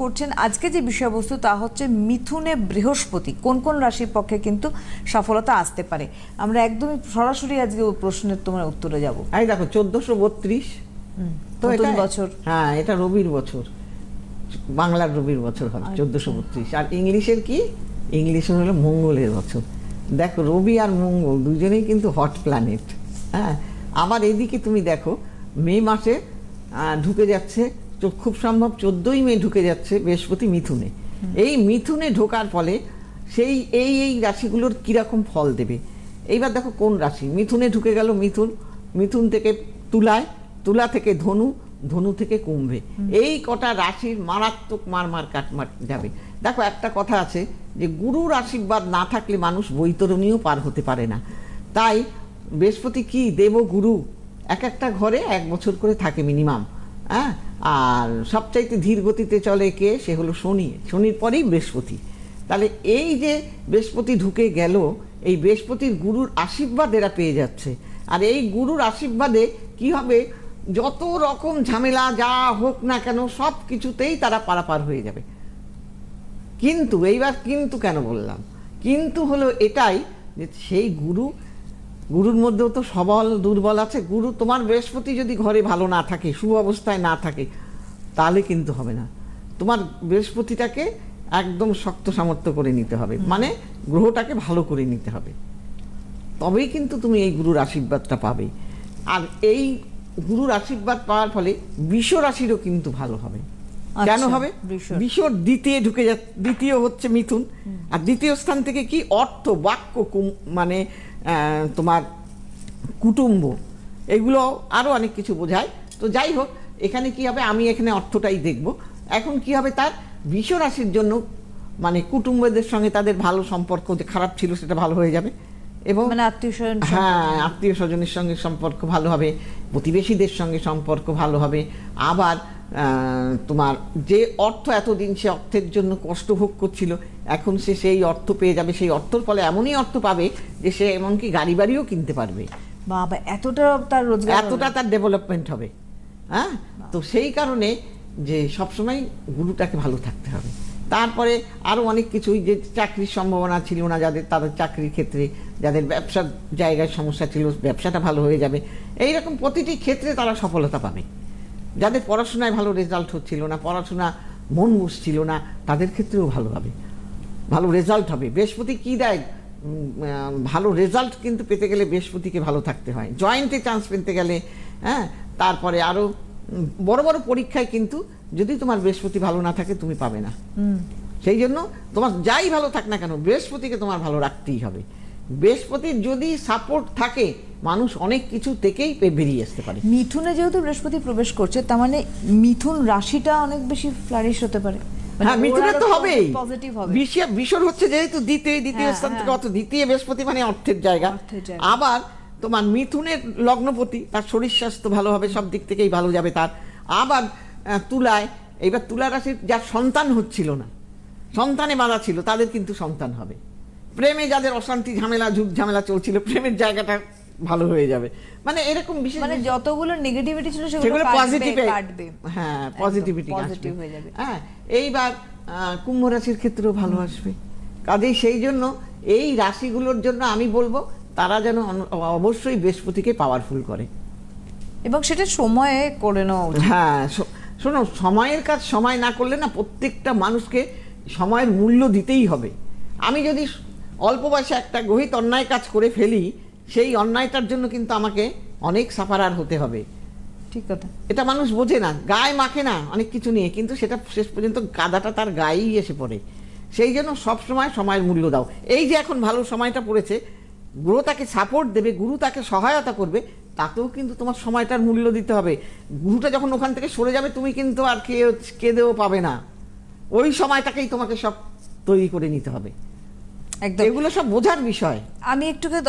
করছেন আজকে যে বিষয়বস্তু তা হচ্ছে মিথুনে বৃহস্পতি। কোন কোন রাশির পক্ষে কিন্তু সফলতা আসতে পারে? আমরা একদমই সরাসরি আজকে ওই প্রশ্নের তোমার উত্তরে যাব। এই দেখো চোদ্দশো বত্রিশ। তো এটা- বছর। হ্যাঁ এটা রবির বছর। বাংলার রবির বছর হবে আচ্ছা। চোদ্দশো বত্রিশ। আর ইংলিশের কি? ইংলিশের হলো মঙ্গলের বছর। দেখো রবি আর মঙ্গল দুজনেই কিন্তু হট প্ল্যানেট। হ্যাঁ আবার এদিকে তুমি দেখো মে মাসে আহ, ঢুকে যাচ্ছে খুব সম্ভব চোদ্দই মে ঢুকে যাচ্ছে বৃহস্পতি মিথুনে। এই মিথুনে ঢোকার ফলে সেই এই এই রাশিগুলোর কীরকম ফল দেবে? এইবার দেখো কোন রাশি? মিথুনে ঢুকে গেল মিথুন। মিথুন থেকে তুলায় তুলা থেকে ধনু ধনু থেকে কুম্ভে। এই কটা রাশির মারাত্মক মার মার কাটমার যাবে। দেখো একটা কথা আছে যে গুরুর আশীর্বাদ না থাকলে মানুষ বৈতরণীয় পার হতে পারে না। তাই বৃহস্পতি কি? দেব গুরু এক একটা ঘরে এক বছর করে থাকে মিনিমাম। হ্যাঁ? আর সবচাইতে ধীর গতিতে চলে কে? সে হলো শনি। শনির পরেই বৃহস্পতি। তাহলে এই যে বৃহস্পতি ঢুকে গেল, এই বৃহস্পতির গুরুর আশীর্বাদ এরা পেয়ে যাচ্ছে। আর এই গুরুর আশীর্বাদে কি হবে? যত রকম ঝামেলা যা হোক না কেন, সব কিছুতেই তারা পারাপার হয়ে যাবে। কিন্তু, এইবার কিন্তু কেন বললাম? কিন্তু হলো এটাই যে সেই গুরু গুরুর মধ্যেও তো সবল দুর্বল আছে। গুরু তোমার বৃহস্পতি যদি ঘরে ভালো না থাকে শুভ অবস্থায় না থাকে তাহলে কিন্তু হবে না। তোমার বৃহস্পতিটাকে একদম শক্ত সামর্থ্য করে নিতে হবে। মানে গ্রহটাকে ভালো করে নিতে হবে। তবেই কিন্তু তুমি এই গুরুর আশীর্বাদটা পাবে। আর এই গুরুর আশীর্বাদ পাওয়ার ফলে বিশ্ব রাশিরও কিন্তু ভালো হবে। কেন আচ্ছা, হবে? বিশ্বর দ্বিতীয় ঢুকে যা দ্বিতীয় হচ্ছে মিথুন। আর দ্বিতীয় স্থান থেকে কি? অর্থ বাক্য মানে তোমার কুটুম্ব, এগুলো আরও অনেক কিছু বোঝায়। তো যাই হোক, এখানে কি হবে? আমি এখানে অর্থটাই দেখব। এখন কি হবে তার? বিশ্ব রাশির জন্য মানে কুটুম্বদের সঙ্গে তাদের ভালো সম্পর্ক যে খারাপ ছিল সেটা ভালো হয়ে যাবে। এবং মানে আত্মীয় স্বজন হ্যাঁ আত্মীয় স্বজনের সঙ্গে সম্পর্ক ভালো হবে প্রতিবেশীদের সঙ্গে সম্পর্ক ভালো হবে। আবার তোমার যে অর্থ এতদিন সে অর্থের জন্য কষ্ট ভোগ করছিল এখন সে সেই অর্থ পেয়ে যাবে সেই অর্থর ফলে এমনই অর্থ পাবে যে সে এমনকি গাড়ি বাড়িও কিনতে পারবে। বাবা এতটা তার রোজগার এতটা তার ডেভেলপমেন্ট হবে হ্যাঁ? তো সেই কারণে যে সবসময় গুরুটাকে ভালো থাকতে হবে। তারপরে আরও অনেক কিছুই যে চাকরির সম্ভাবনা ছিল না যাদের তাদের চাকরির ক্ষেত্রে যাদের ব্যবসার জায়গায় সমস্যা ছিল ব্যবসাটা ভালো হয়ে যাবে। এই রকম প্রতিটি ক্ষেত্রে তারা সফলতা পাবে। যাদের পড়াশোনায় ভালো রেজাল্ট হচ্ছিল না পড়াশোনা মন বসছিল না তাদের ক্ষেত্রেও ভালো হবে। ভালো রেজাল্ট হবে। বৃহস্পতি কি দেয়? ভালো রেজাল্ট কিন্তু পেতে গেলে বৃহস্পতিকে ভালো থাকতে হয়। জয়েন্টে চান্স পেতে গেলে হ্যাঁ তারপরে আরও বড় বড় পরীক্ষায় কিন্তু যদি তোমার বৃহস্পতি ভালো না থাকে তুমি পাবে না। সেই জন্য তোমার যাই ভালো থাক না কেন বৃহস্পতিকে তোমার ভালো রাখতেই হবে। বৃহস্পতির যদি সাপোর্ট থাকে মানুষ অনেক কিছু থেকেই বেরিয়ে আসতে পারে। মিথুনে যেহেতু বৃহস্পতি প্রবেশ করছে তার মানে মিথুন রাশিটা অনেক বেশি ফ্লারিশ হতে পারে। মানে হ্যাঁ মিথুনের তো হবেই। বিষয় হচ্ছে যেহেতু দ্বিতীয় দ্বিতীয় হ্যাঁ, স্থান থেকে হ্যাঁ। অত দ্বিতীয় বৃহস্পতি মানে অর্থের জায়গা। আবার তোমার মিথুনের লগ্নপতি তার শরীর স্বাস্থ্য ভালো হবে সব দিক থেকেই ভালো যাবে তার। আবার তুলায় এইবার তুলা রাশির যার সন্তান হচ্ছিল না সন্তানে বাধা ছিল তাদের কিন্তু সন্তান হবে। প্রেমে যাদের অশান্তি ঝামেলা ঝুট ঝামেলা চলছিল প্রেমের জায়গাটা ভালো হয়ে যাবে। মানে এরকম বিশেষ মানে যতগুলো নেগেটিভিটি ছিল সেগুলো পজিটিভে কাটবে হ্যাঁ পজিটিভিটি positive হয়ে যাবে। হ্যাঁ এইবার কুম্ভ রাশির ক্ষেত্রেও ভালো আসবে। কাজেই সেই জন্য এই রাশিগুলোর জন্য আমি বলব তারা যেন অবশ্যই বৃহস্পতিকে পাওয়ারফুল করে। এবং সেটা সময়ে করে নেওয়া হ্যাঁ শোনো সময়ের কাজ সময় না করলে না প্রত্যেকটা মানুষকে সময়ের মূল্য দিতেই হবে। আমি যদি অল্প বয়সে একটা গহিত অন্যায় কাজ করে ফেলি সেই অন্যায়টার জন্য কিন্তু আমাকে অনেক সাফারার হতে হবে। ঠিক কথা। এটা মানুষ বোঝে না গায়ে মাখে না অনেক কিছু নিয়ে কিন্তু সেটা শেষ পর্যন্ত গাদাটা তার গায়েই এসে পড়ে। সেই জন্য সবসময় সময়ের মূল্য দাও। এই যে এখন ভালো সময়টা পড়েছে গুরু তাকে সাপোর্ট দেবে গুরু তাকে সহায়তা করবে তাতেও কিন্তু তোমার সময়টার মূল্য দিতে হবে। গুরুটা যখন ওখান থেকে সরে যাবে তুমি কিন্তু আর কে কেঁদেও পাবে না। ওই সময়টাকেই তোমাকে সব তৈরি করে নিতে হবে। একদম। এগুলো সব বোঝার বিষয়। আমি একটু